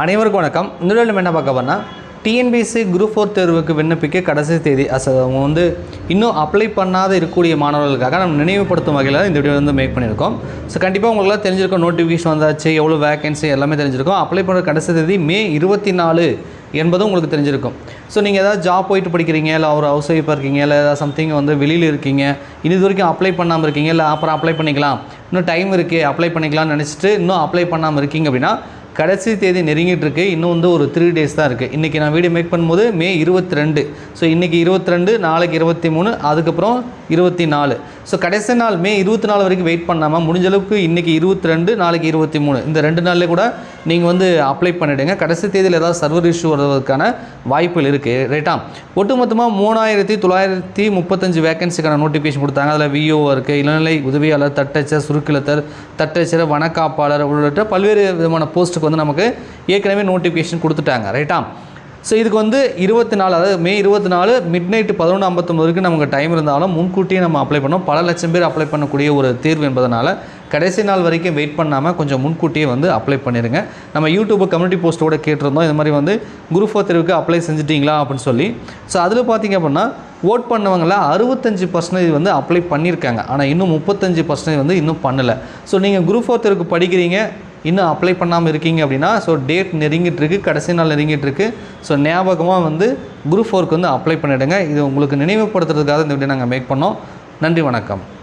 அனைவருக்கும் வணக்கம். இந்த நம்ம என்ன பார்க்க போனால் டிஎன்பிஎஸ்சி குரூப் ஃபோர் தேர்வுக்கு விண்ணப்பிக்க கடைசி தேதி அஸ் அவங்க வந்து இன்னும் அப்ளை பண்ணாத இருக்கக்கூடிய மாணவர்களுக்காக நம்ம நினைவுபடுத்தும் வகையில் இந்த வீடியோ வந்து மேக் பண்ணியிருக்கோம். ஸோ கண்டிப்பாக உங்களுக்குலாம் தெரிஞ்சிருக்கும் நோட்டிஃபிகேஷன் வந்தாச்சு எவ்வளோ வேகன்சி எல்லாமே தெரிஞ்சிருக்கும். அப்ளை பண்ணுற கடைசி தேதி மே இருபத்தி நாலு என்பதும் உங்களுக்கு தெரிஞ்சிருக்கும். ஸோ நீங்கள் ஏதாவது ஜாப் போயிட்டு படிக்கிறீங்க இல்லை ஒரு ஹவுஸ் ஒய்ஃபாக இருக்கீங்க இல்லை ஏதாவது சம்திங் வந்து வெளியில் இருக்கீங்க இனி இது வரைக்கும் அப்ளை பண்ணாமல் இருக்கீங்க இல்லை அப்புறம் அப்ளை பண்ணிக்கலாம். இன்னும் டைம் இருக்குது அப்ளை பண்ணிக்கலாம்னு நினச்சிட்டு இன்னும் அப்ளை பண்ணாமல் இருக்கீங்க அப்படின்னா கடைசி தேதி நெருங்கிட்டு இருக்கு இன்னும் வந்து ஒரு த்ரீ டேஸ் தான் இருக்குது இன்றைக்கி நான் வீடியோ மேக் பண்ணும்போது மே இருபத்தி ரெண்டு ஸோ இன்றைக்கி இருபத்தி ரெண்டு நாளைக்கு இருபத்தி மூணு அதுக்கப்புறம் இருபத்தி நாலு ஸோ கடைசி நாள் மே இருபத்தி நாலு வரைக்கும் வெயிட் பண்ணாமல் முடிஞ்ச அளவுக்கு இன்றைக்கி இருபத்தி ரெண்டு நாளைக்கு இருபத்தி மூணு இந்த ரெண்டு நாள்லேயே கூட நீங்கள் வந்து அப்ளை பண்ணிவிடுங்க கடைசி தேதியில் ஏதாவது சர்வர் இஷ்யூ வருவதற்கான வாய்ப்புகள் இருக்குது ரைட்டா ஒட்டுமொத்தமாக மூணாயிரத்தி தொள்ளாயிரத்தி முப்பத்தஞ்சு வேகன்சிக்கான நோட்டிஃபிகேஷன் கொடுத்தாங்க. அதில் விஓ இருக்குது இளநிலை உதவியாளர் தட்டச்சர் சுருக்கிழத்தர் தட்டச்சர் வனக்காப்பாளர் உள்ளிட்ட பல்வேறு விதமான போஸ்ட்டுக்கு வந்து நமக்கு ஏற்கனவே நோட்டிஃபிகேஷன் கொடுத்துட்டாங்க ரைட்டா ஸோ இதுக்கு வந்து இருபத்தி நாலு அதாவது மே இருபத்தி நாலு மிட் நைட்டு பதினொன்று ஐம்பத்தொம்பது வரைக்கும் நமக்கு டைம் இருந்தாலும் முன்கூட்டியே நம்ம அப்ளை பண்ணோம். பல லட்சம் பேர் அப்ளை பண்ணக்கூடிய ஒரு தேர்வு என்பதனால் கடைசி நாள் வரைக்கும் வெயிட் பண்ணாமல் கொஞ்சம் முன்கூட்டியே வந்து அப்ளை பண்ணிடுங்க நம்ம யூடியூப் கம்யூனிட்டி போஸ்ட்டோட கேட்டிருந்தோம். இது மாதிரி வந்து குரூப் ஃபோர் தேர்வுக்கு அப்ளை செஞ்சிட்டிங்களா அப்படின்னு சொல்லி. ஸோ அதில் பார்த்தீங்க அப்படின்னா ஓட் பண்ணவங்கள அறுபத்தஞ்சு பர்சன்டேஜ் வந்து அப்ளை பண்ணியிருக்காங்க ஆனால் இன்னும் முப்பத்தஞ்சு பர்சன்டேஜ் வந்து இன்னும் பண்ணலை. ஸோ நீங்கள் குரூப் ஃபோர் தேர்வுக்கு படிக்கிறீங்க இன்னும் அப்ளை பண்ணாமல் இருக்கீங்க அப்படின்னா ஸோ டேட் நெருங்கிட்டு இருக்கு கடைசி நாள் நெருங்கிட்டுருக்கு ஸோ ஞாபகமாக வந்து குரூப் ஃபோருக்கு வந்து அப்ளை பண்ணிவிடுங்க இது உங்களுக்கு நினைவுபடுத்துறதுக்காக இந்த வீடியோ நாங்கள் மேக் பண்ணோம். நன்றி வணக்கம்.